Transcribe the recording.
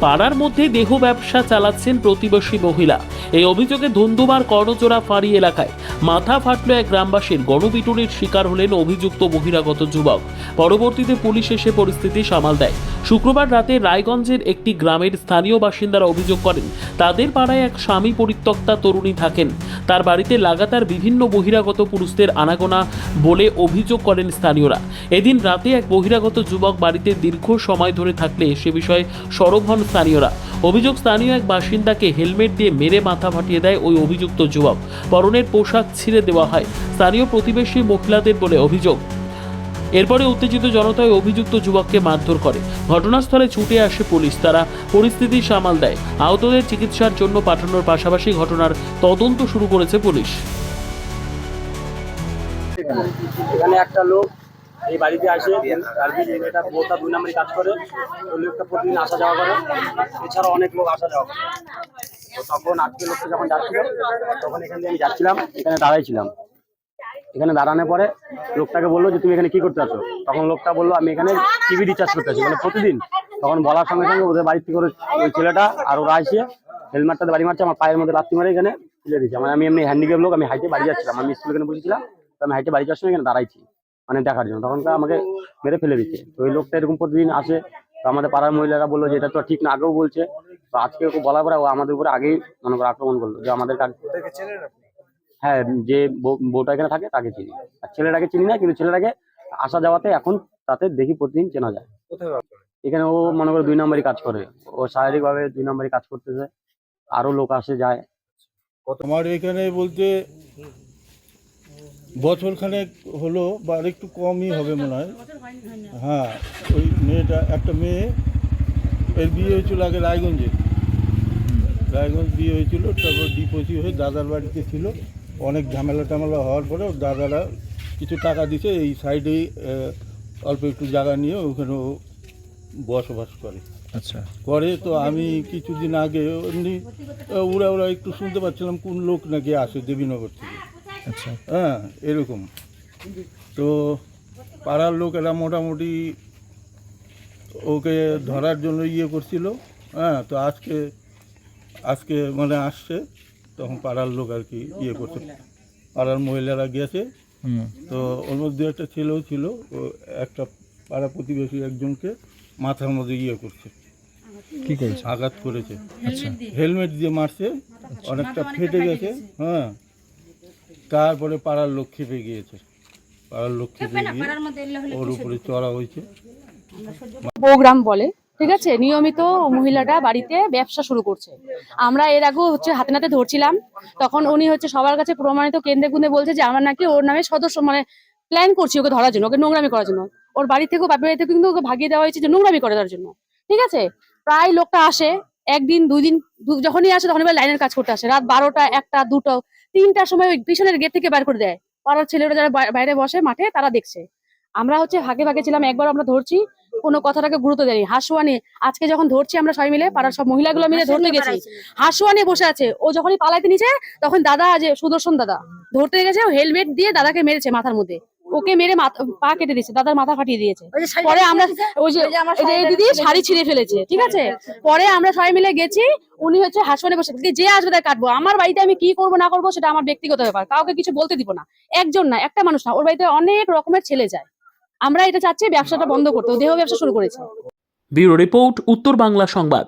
পাড়ার মধ্যে দেহ ব্যবসা চালাচ্ছেন প্রতিবেশী মহিলা। এই অভিযোগে ধুন্ধুমার করজোড়া ফাঁড়ি এলাকায় মাথা ফাটল এক গ্রামবাসীর গণপিটুনির শিকার হলেন অভিযুক্ত বহিরাগত যুবক। পরবর্তীতে পুলিশ এসে পরিস্থিতি সামাল দেয়। শুক্রবার রাতে রায়গঞ্জের একটি গ্রামের স্থানীয় বাসিন্দারা অভিযোগ করেন, তাদের পাড়ায় এক স্বামী পরিত্যক্তা তরুণী থাকেন। তার বাড়িতে লাগাতার বিভিন্ন বহিরাগত পুরুষদের আনাগোনা বলে অভিযোগ করেন স্থানীয়রা। এদিন রাতে এক বহিরাগত যুবক বাড়িতে দীর্ঘ সময় ধরে থাকলে সে বিষয়ে সরব হন স্থানীয়রা। অভিযোগ, স্থানীয় এক বাসিন্দাকে হেলমেট দিয়ে মেরে মাথা ফাটিয়ে দেয় ওই অভিযুক্ত যুবক। পরনের পোশাক ছিঁড়ে দেওয়া হয়। স্থানীয় প্রতিবেশী মহিলাদের বলে অভিযোগ। এরপরে উত্তেজিত জনতায় অভিযুক্ত যুবককে মারধর করে। ঘটনাস্থলে ছুটে আসে পুলিশ। তারা পরিস্থিতি সামাল দেয়। আহতদের চিকিৎসার জন্য পাঠানোর পাশাপাশি ঘটনার তদন্ত শুরু করেছে পুলিশ। এখানে একটা লোক এই বাড়িতে আসে এটা বউটা দুই নম্বরই কাজ করে। ওই লোকটা প্রতিদিন আসা যাওয়া করে। এছাড়া অনেক লোক আসা যাওয়া করে। তখন আজকে লোকটা যখন যাচ্ছিল, তখন এখান দিয়ে আমি যাচ্ছিলাম, এখানে দাঁড়াইছিলাম। এখানে দাঁড়ানোর পরে লোকটাকে বলল যে, তুমি এখানে কি করতে আছো? তখন লোকটা বলল, আমি এখানে টিভি রিচার্জ করতে আছি। মানে প্রতিদিন। তখন বলার সঙ্গে সঙ্গে ওদের বাড়ি থেকে ওই ছেলেটা আর ওরা আসে হেলমেটটাতে বাড়ি মারছে। আমার পায়ের মধ্যে লাত্তি মারে এখানে তুলে দিচ্ছে মানে আমি এমনি হ্যান্ডিক্যাপ লোক, আমি হাইটে বাড়ি যাচ্ছিলাম। আমি স্কুল এখানে বসেছিলাম, তো আমি হাইটে বাড়ি যাওয়ার সময় এখানে দাঁড়াইছি মানে দেখার জন্য। তখন আমাকে মেরে ফেলে দিচ্ছে। তো ওই লোকটা এরকম প্রতিদিন আসে। তো আমাদের পাড়ার মহিলারা বলল যে, এটা তো ঠিক না। আগেও বলছে। তো আজকে বলার পরে ও আমাদের উপরে আগেই মনে করে আক্রমণ করল যে, আমাদের কাজ হ্যাঁ যে বউ- বউটা এখানে থাকে তাকে চিনি। আর ছেলেটাকে চিনি না কিন্তু ছেলেটাকে আসা যাওয়াতে এখন তাতে দেখি প্রতিদিন চেনা যায়। এখানে ও মনে করে দুই নম্বরই কাজ করে। ও শারীরিক ভাবে দুই নম্বরই কাজ করতেছে। আরও লোক আসে যায়। আমার এখানে বলতে বছর খানেক হলো বা আর একটু কমই হবে মনে হয়। হ্যাঁ ওই মেয়েটা একটা মেয়ে এর বিয়ে হয়েছিল আগে রায়গঞ্জে। রায়গঞ্জ বিয়ে হয়েছিল তারপর ডিপোজি হয়ে দাদার বাড়িতে ছিল। অনেক ঝামেলা টামেলা হওয়ার পরে ওর দাদারা কিছু টাকা দিছে এই সাইডেই অল্প একটু জায়গা নিয়ে ওখানে বসবাস করে। আচ্ছা। করে তো আমি কিছুদিন আগে এমনি উড়া উড়া একটু শুনতে পাচ্ছিলাম কোন লোক নাকি আসে দেবীনগর থেকে। আচ্ছা। হ্যাঁ এরকম। তো পাড়ার লোকেরা মোটামুটি ওকে ধরার জন্য ইয়ে করছিল হ্যাঁ তো আজকে আজকে মানে আসছে। তখন পাড়ার লোক আর কি ইয়ে করছে। পাড়ার মহিলারা গেছে তো ওর মধ্যে একটা ছেলেও ছিল ও একটা পাড়া প্রতিবেশী একজনকে মাথার মধ্যে ইয়ে করছে। কি করেছে? আঘাত করেছে। আচ্ছা। হেলমেট দিয়ে মারছে অনেকটা ফেটে গেছে হ্যাঁ। তারপরে পাড়ার লোক খেপে গিয়েছে। পাড়ার লোক খেপে গিয়ে ওর উপরে চড়া হয়েছে। প্রোগ্রাম বলে ঠিক আছে? নিয়মিত মহিলাটা বাড়িতে ব্যবসা শুরু করছে। আমরা এর আগেও হচ্ছে হাতে নাতে ধরছিলাম। তখন উনি হচ্ছে সবার কাছে প্রমাণিত কেন্দ্রে গুন্দে বলছে যে, আমরা নাকি ওর নামে সদস্য মানে প্ল্যান করছি ওকে ধরার জন্য, ওকে নোংরামি করার জন্য। ওর বাড়ি থেকেও বাপের বাড়ি থেকে কিন্তু ওকে ভাগিয়ে দেওয়া হয়েছে যে, নোংরামি করে জন্য। ঠিক আছে? প্রায় লোকটা আসে, একদিন দুই দিন যখনই আসে তখন এবার লাইনের কাজ করতে আসে। রাত বারোটা, একটা, দুটো, তিনটার সময় ওই পিছনের গেট থেকে বের করে দেয়। পাড়ার ছেলেরা যারা বাইরে বসে মাঠে, তারা দেখছে। আমরা হচ্ছে ভাগে ভাগে ছিলাম, একবার আমরা ধরছি কোনো কথাটাকে গুরুত্ব দেয়নি। হাসুয়া নিয়ে আজকে যখন ধরছি আমরা সবাই মিলে পাড়ার সব মহিলাগুলো মিলে ধরতে গেছি। হাসুয়া নিয়ে বসে আছে। ও যখনই পালাইতে নিচে তখন দাদা যে সুদর্শন দাদা ধরতে গেছে ও হেলমেট দিয়ে দাদাকে মেরেছে মাথার মধ্যে। ওকে মেরে মাথা- পা কেটে দিয়েছে দাদার মাথা ফাটিয়ে দিয়েছে। পরে আমরা ওই যে এই দিদি শাড়ি ছিঁড়ে ফেলেছে ঠিক আছে? পরে আমরা সবাই মিলে গেছি উনি হচ্ছে হাসপাতালে বসে যে আসবে তাই কাটবো। আমার বাড়িতে আমি কি করব না করব সেটা আমার ব্যক্তিগত ব্যাপার। কাউকে কিছু বলতে দিব না। একজন না একটা মানুষ না। ওর বাড়িতে অনেক রকমের ছেলে যায়। আমরা এটা চাচ্ছি ব্যবসাটা বন্ধ করতে। দেহ ব্যবসা শুরু করেছে। ব্যুরো রিপোর্ট, উত্তর বাংলা সংবাদ।